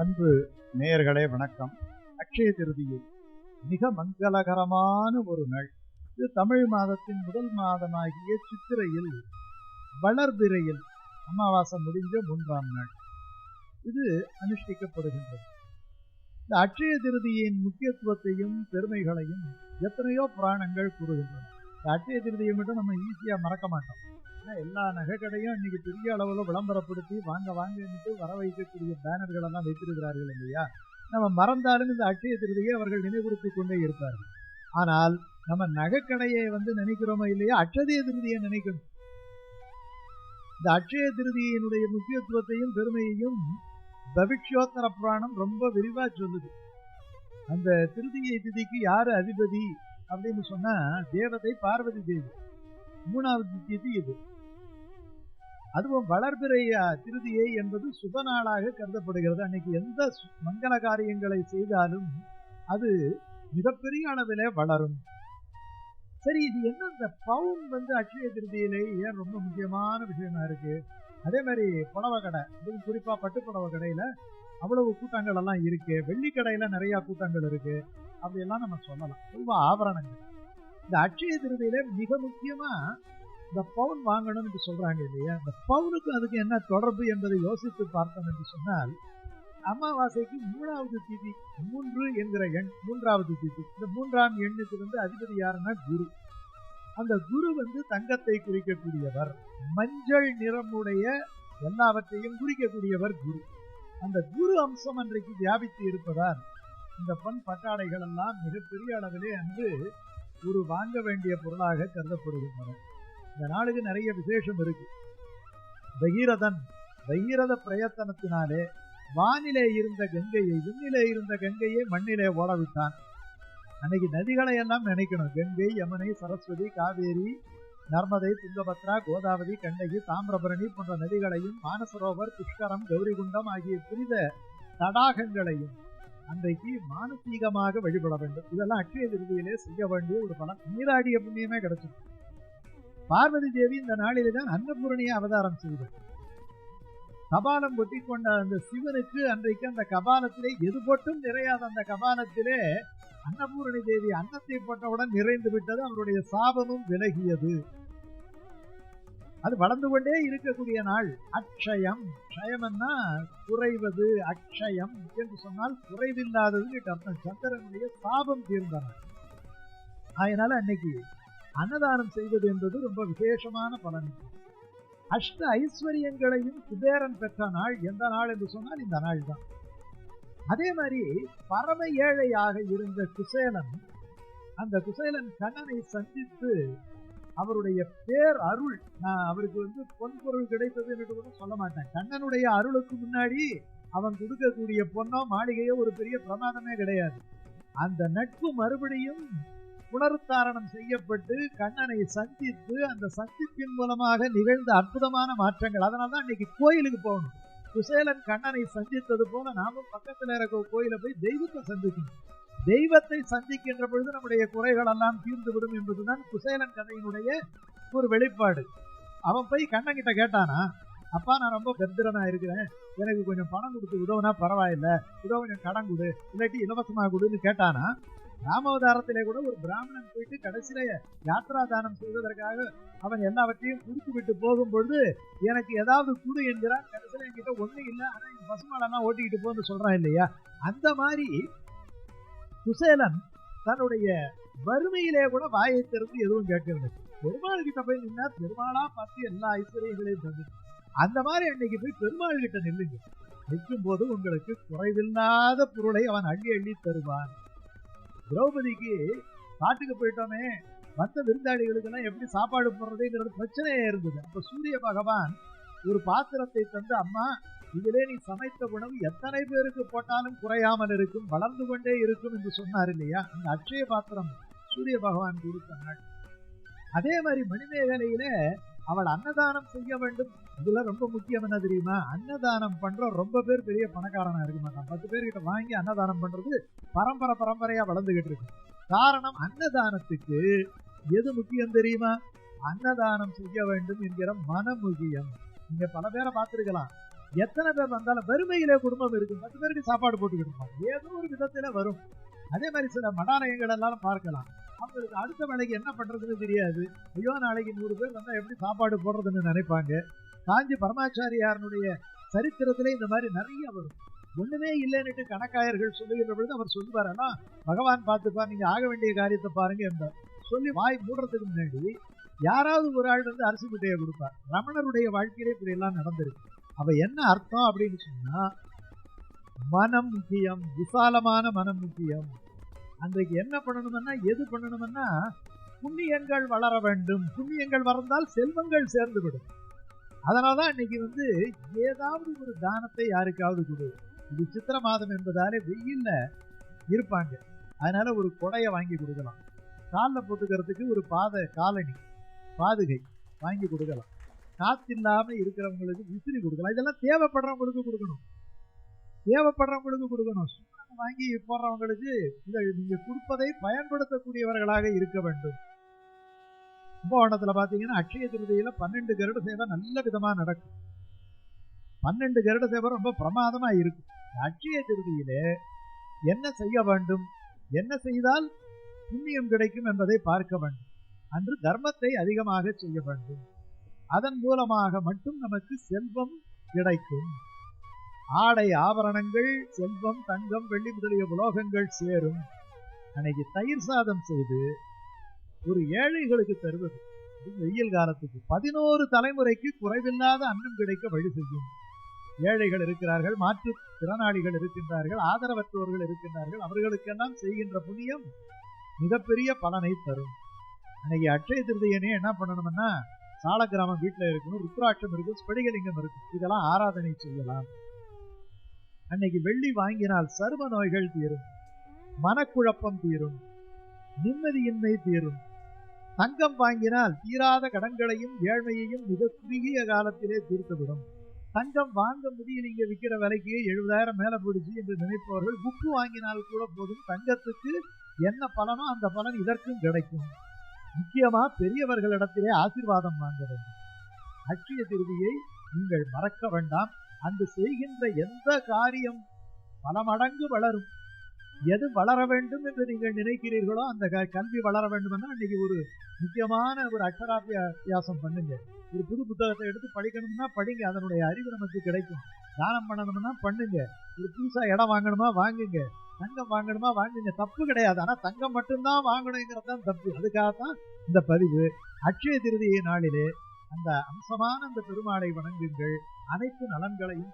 அன்பு நேயர்களே வணக்கம். அக்ஷய திருதியை மிக மங்களகரமான ஒரு நாள். இது தமிழ் மாதத்தின் முதல் மாதமாகிய சித்திரையில் வளர்பிறையில் அமாவாசை முடிஞ்ச மூன்றாம் நாள். இது அனுஷ்டிக்கப்படுகின்றது. இந்த அக்ஷய திருதியின் முக்கியத்துவத்தையும் பெருமைகளையும் எத்தனையோ புராணங்கள் கூறுகின்றன. இந்த அக்ஷய திருதியை மட்டும் நம்ம ஈஸியாக மறக்க மாட்டோம். ஏன்னா எல்லா நகைக்கடையும் இன்னைக்கு பெரிய அளவுல விளம்பரப்படுத்தி வாங்க வாங்கிட்டு வர வைக்கக்கூடிய பேனர்கள் எல்லாம் வைத்திருக்கிறார்கள் இல்லையா? நம்ம மறந்தாலும் இந்த அட்சய திருதியை அவர்கள் நினைவுறுத்திக் கொண்டே இருப்பார்கள். ஆனால் நம்ம நகைக்கடையை வந்து நினைக்கிறோமோ இல்லையா? அட்சதய திருதியை நினைக்கணும். இந்த அட்சய திருதியினுடைய முக்கியத்துவத்தையும் பெருமையையும் பவிஷ்யோத்தர புராணம் ரொம்ப விரிவா சொல்லுது. அந்த திருதியை திதிக்கு யாரு அதிபதி அப்படின்னு சொன்னா தேவதை பார்வதி தேவி. மூணாவது திதி இது. அதுவும் வளர்பிறை திருதியை என்பது சுப நாளாக கருதப்படுகிறது. அன்னைக்கு எந்த மங்கள காரியங்களை செய்தாலும் அது மிகப்பெரிய அளவில் வளரும். சரி இது என்ன இந்த பவுன் வந்து அட்சய திருதியிலே ஏன் ரொம்ப முக்கியமான விஷயமா இருக்கு? அதே மாதிரி புடவை கடை அதுவும் குறிப்பாக பட்டு புடவை கடையில அவ்வளவு கூட்டங்கள் எல்லாம் இருக்கு. வெள்ளிக்கடையில் கடையில நிறைய கூட்டங்கள் இருக்கு. அப்படியெல்லாம் நம்ம சொல்லலாம். ரொம்ப ஆபரணங்கள். இந்த அட்சய திருதியில மிக முக்கியமாக இந்த பவுன் வாங்கணும் என்று சொல்றாங்க இல்லையா? இந்த பவுனுக்கு அதுக்கு என்ன தொடர்பு என்பதை யோசித்து பார்த்தோம் என்று சொன்னால் அமாவாசைக்கு மூணாவது திதி மூன்று என்கிற எண் மூன்றாவது திதி. இந்த மூன்றாம் எண்ணுக்கு வந்து அதிபதி யாருன்னா குரு. அந்த குரு வந்து தங்கத்தை குறிக்கக்கூடியவர். மஞ்சள் நிறமுடைய எல்லாவற்றையும் குறிக்கக்கூடியவர் குரு. அந்த குரு அம்சம் அன்றைக்கு வியாபித்து இருப்பதால் இந்த பொன் பட்டாடைகள் எல்லாம் மிகப்பெரிய அளவிலே அன்று ஒரு வாங்க வேண்டிய பொருளாக கருதப்படுகின்றன. இந்த நாளுக்கு நிறைய விசேஷம் இருக்கு. பகீரதன் பகீரத பிரயத்தனத்தினாலே வானிலே இருந்த கங்கையை விண்ணிலே இருந்த கங்கையை மண்ணிலே ஓடவிட்டான். அன்னைக்கு நதிகளை எல்லாம் நினைக்கணும். கங்கை யமுனை சரஸ்வதி காவேரி நர்மதை துங்கபத்ரா கோதாவரி கண்ணகி தாமிரபரணி போன்ற நதிகளையும் மானசரோவர் புஷ்கரம் கௌரிகுண்டம் ஆகிய புனித தடாகங்களையும் அன்றைக்கு மானசீகமாக வழிபட வேண்டும். இதெல்லாம் அக்ஷய திருதியிலே செய்ய வேண்டிய ஒரு பலம். நீராடிய புண்ணியமே கிடைச்சது பார்வதி தேவி இந்த நாளிலே தான் அன்னபூரணியை அவதாரம் செய்தார் கபாலம் ஒட்டி கொண்ட அந்த சிவனுக்கு அன்றைக்கு அந்த கபாலத்திலே எது போட்டும் நிறையாத அந்த கபாலத்திலே அன்னபூரணி தேவி அன்னத்தை போட்டவுடன் நிறைந்து விட்டது அவருடைய சாபமும் விலகியது. அது வளர்ந்து கொண்டே இருக்கக்கூடிய நாள். அக்ஷயம். க்ஷயம்னா குறைவது அக்ஷயம் என்று சொன்னால் குறைவில்லாதது அர்த்தம். சந்திரனுடைய சாபம் தீர்ந்த நாள் அதனால அன்னைக்கு அன்னதானம் செய்வது என்பது ரொம்ப விசேஷமான பலன். அஷ்ட ஐஸ்வர்யங்களையும் குபேரன் பெற்ற நாள் எந்த நாள் என்று சொன்னால் இந்த நாள் தான் அதே மாதிரி பரம ஏழையாக இருந்த குசேலன் அந்த குசேலன் கண்ணனை சந்தித்து அவருடைய பேர் அருள் நான் அவருக்கு வந்து பொன் பொருள் கிடைத்தது என்று கூட சொல்ல மாட்டேன். கண்ணனுடைய அருளுக்கு முன்னாடி அவன் கொடுக்கக்கூடிய பொண்ணோ மாளிகையோ ஒரு பெரிய பிரமாதமே கிடையாது. அந்த நட்பு மறுபடியும் புனருத்தாரணம் செய்யப்பட்டு கண்ணனை சந்தித்து அந்த சந்திப்பின் மூலமாக நிகழ்ந்த அற்புதமான மாற்றங்கள். அதனால்தான் இன்னைக்கு கோயிலுக்கு போகணும். குசேலன் கண்ணனை சந்தித்தது போல நாமும் பக்கத்தில் இருக்க கோயில போய் தெய்வத்தை சந்திக்கணும். தெய்வத்தை சந்திக்கின்ற பொழுது நம்முடைய குறைகள் எல்லாம் தீர்ந்து விடும் என்பதுதான் குசேலன் கதையினுடைய ஒரு வெளிப்பாடு. அவன் போய் கண்ணன் கிட்ட கேட்டானா அப்பா நான் ரொம்ப கத்திரனா இருக்கிறேன். எனக்கு கொஞ்சம் பணம் கொடுத்து உதவுனா பரவாயில்ல. உதவ கொஞ்சம் கடன் கொடு. இல்லாட்டி இலவசமாக கொடுன்னு கேட்டானா ராமாவதாரத்திலே கூட ஒரு பிராமணன் போயிட்டு கடைசியில யாத்ரா தானம் செய்வதற்காக அவன் எல்லாவற்றையும் குடித்து விட்டு போகும்பொழுது எனக்கு ஏதாவது குடு என்கிறான். கடைசியில என்கிட்ட ஒண்ணு இல்லை ஆனா இந்த பசுமாடெல்லாம் ஓட்டிக்கிட்டு போன்னு சொல்றான் இல்லையா? அந்த மாதிரி குசேலன் தன்னுடைய வறுமையிலே கூட வாயை திறந்து எதுவும் கேட்கவில்லை. பெருமாள் கிட்ட போய் நின்னா பெருமாளா பார்த்து எல்லா ஐஸ்வர்யங்களையும் தந்து அந்த மாதிரி அன்னைக்கு போய் பெருமாள் கிட்ட நில்லுங்க. நிற்கும் போது உங்களுக்கு குறைவில்லாத பொருளை அவன் அள்ளி அள்ளி தருவான். திரௌபதிக்கு காட்டுக்கு போயிட்டோமே. மற்ற விருந்தாளிகளுக்கு எல்லாம் எப்படி சாப்பாடு போடுறதுங்கிறது பிரச்சனையே இருந்தது. அப்ப சூரிய பகவான் ஒரு பாத்திரத்தை தந்து அம்மா இதிலே நீ சமைத்த உணவு எத்தனை பேருக்கு போட்டாலும் குறையாமல் இருக்கும் வளர்ந்து கொண்டே இருக்கும் என்று சொன்னார் இல்லையா? அந்த அக்ஷய பாத்திரம் சூரிய பகவான் கொடுத்த நாள் அதே மாதிரி மணிமேகலையில அவள் அன்னதானம் செய்ய வேண்டும். இதுல ரொம்ப முக்கியம் என்ன தெரியுமா? அன்னதானம் பண்ற ரொம்ப பேர் பெரிய பணக்காரனா இருக்க மாட்டான். பத்து பேர்கிட்ட வாங்கி அன்னதானம் பண்றது பரம்பரை பரம்பரையா வளர்ந்துகிட்டு இருக்கு. காரணம் அன்னதானத்துக்கு எது முக்கியம் தெரியுமா? அன்னதானம் செய்ய வேண்டும் என்கிற மன முக்கியம் நீங்க பல பேரை பார்த்துருக்கலாம். எத்தனை பேர் வந்தாலும் வறுமையிலே குடும்பம் இருக்கும். பத்து பேருக்கு சாப்பாடு போட்டுக்கிட்டு இருப்பாங்க. ஏதோ ஒரு விதத்துல வரும். அதே மாதிரி சில மடாலயங்கள் எல்லாம் பார்க்கலாம். அவங்களுக்கு அடுத்த வேலைக்கு என்ன பண்ணுறதுன்னு தெரியாது. ஐயோ நாளைக்கு நூறு பேர் வந்தால் எப்படி சாப்பாடு போடுறதுன்னு நினைப்பாங்க. காஞ்சி பரமாச்சாரியாரனுடைய சரித்திரத்திலே இந்த மாதிரி நிறைய வரும். ஒன்றுமே இல்லைன்னுட்டு கணக்காயர்கள் சொல்லுகிற பொழுது அவர் சொல்லுவார் ஆனால் பகவான் பார்த்துப்பா நீங்கள் ஆக வேண்டிய காரியத்தை பாருங்க என்றார் சொல்லி வாய் மூடுறதுக்கு முன்னாடி யாராவது ஒரு ஆள் வந்து அரிசி முட்டையை கொடுப்பார். ரமணருடைய வாழ்க்கையிலே இப்படி எல்லாம் நடந்திருக்கு. அவள் என்ன அர்த்தம் அப்படின்னு சொன்னால் மனம் முக்கியம் விசாலமான மனம் முக்கியம். அன்றைக்கு என்ன பண்ணணும்னா எது பண்ணணும்னா புண்ணியங்கள் வளர வேண்டும். புண்ணியங்கள் வளர்ந்தால் செல்வங்கள் சேர்ந்து விடும் அதனாலதான் இன்னைக்கு வந்து ஏதாவது ஒரு தானத்தை யாருக்காவது கொடு. இது சித்திர மாதம் என்பதாலே வெயில்ல இருப்பாங்க. அதனால ஒரு கொடையை வாங்கி கொடுக்கலாம். காலில் போட்டுக்கிறதுக்கு ஒரு பாத காலணி பாதுகை வாங்கி கொடுக்கலாம். காத்தில்லாம இருக்கிறவங்களுக்கு விசிறி கொடுக்கலாம். இதெல்லாம் தேவைப்படுறவங்களுக்கு கொடுக்கணும். தேவைப்படுறவங்களுக்கு கொடுக்கணும். சும்மா வாங்கி போடுறவங்களுக்கு இந்த நீங்க கொடுப்பதை பயன்படுத்தக்கூடியவர்களாக இருக்க வேண்டும். கும்பகோணத்துல பாத்தீங்கன்னா அக்ஷய திருதியில பன்னெண்டு கருட சேவை நல்ல விதமா நடக்கும். பன்னெண்டு கருட சேவை ரொம்ப பிரமாதமா இருக்கும். அக்ஷய திருதியிலே என்ன செய்ய வேண்டும்? என்ன செய்தால் புண்ணியம் கிடைக்கும் என்பதை பார்க்க வேண்டும். அன்று தர்மத்தை அதிகமாக செய்ய வேண்டும். அதன் மூலமாக மட்டும் நமக்கு செல்வம் கிடைக்கும். ஆடை ஆபரணங்கள் செல்வம் தங்கம் வெள்ளி முதலிய உலோகங்கள் சேரும். அன்னைக்கு தயிர் சாதம் செய்து ஒரு ஏழைகளுக்கு தருவது. வெயில் காலத்துக்கு பதினோரு தலைமுறைக்கு குறைவில்லாத அன்னம் கிடைக்க வழி செய்யும். ஏழைகள் இருக்கிறார்கள் மாற்று திறனாளிகள் இருக்கின்றார்கள் ஆதரவற்றோர்கள் இருக்கின்றார்கள். அவர்களுக்கெல்லாம் செய்கின்ற புண்ணியம் மிகப்பெரிய பலனை தரும். அன்னைக்கு அட்சய திருதியனே என்ன பண்ணணும்னா சால கிராமம் வீட்டில் இருக்கணும் ருத்ராட்சம் இருக்கும் ஸ்படிகலிங்கம் இருக்கும். இதெல்லாம் ஆராதனை செய்யலாம். அன்னைக்கு வெள்ளி வாங்கினால் சர்வ நோய்கள் தீரும் மனக்குழப்பம் தீரும் நிம்மதியின்மை தீரும். தங்கம் வாங்கினால் தீராத கடன்களையும் ஏழ்மையையும் மிக குறுகிய காலத்திலே தீர்த்துவிடும். தங்கம் வாங்க முடியலைங்க விற்கிற விலைக்கு எழுபதாயிரம் மேல போடுச்சு என்று நினைப்பவர்கள் உப்பு வாங்கினால் கூட போதும். தங்கத்துக்கு என்ன பலனோ அந்த பலன் இதற்கும் கிடைக்கும். முக்கியமா பெரியவர்களிடத்திலே ஆசீர்வாதம் வாங்க வேண்டும். அக்ஷய திருதியை நீங்கள் மறக்க வேண்டாம். அந்த செய்கின்ற எந்த காரியம் பல மடங்கு வளரும். எது வளர வேண்டும் என்று நீங்கள் நினைக்கிறீர்களோ அந்த க- கல்வி வளர வேண்டும்னா அன்னைக்கு ஒரு முக்கியமான ஒரு அக்ஷராபியாசம் பண்ணுங்க. ஒரு புது புத்தகத்தை எடுத்து படிக்கணும்னா படிங்க அதனுடைய அறிவு நமக்கு கிடைக்கும். தானம் பண்ணணும்னா பண்ணுங்க. ஒரு புதுசா இடம் வாங்கணுமா வாங்குங்க. தங்கம் வாங்கணுமா வாங்குங்க. தப்பு கிடையாது. ஆனா தங்கம் மட்டும்தான் வாங்கணுங்கிறது தான் தப்பு. அதுக்காகத்தான் இந்த பதிவு. அக்ஷய திருதியை நாளிலே அந்த அம்சமான அந்த பெருமாளை வணங்குங்கள். அனைத்து நலன்களையும்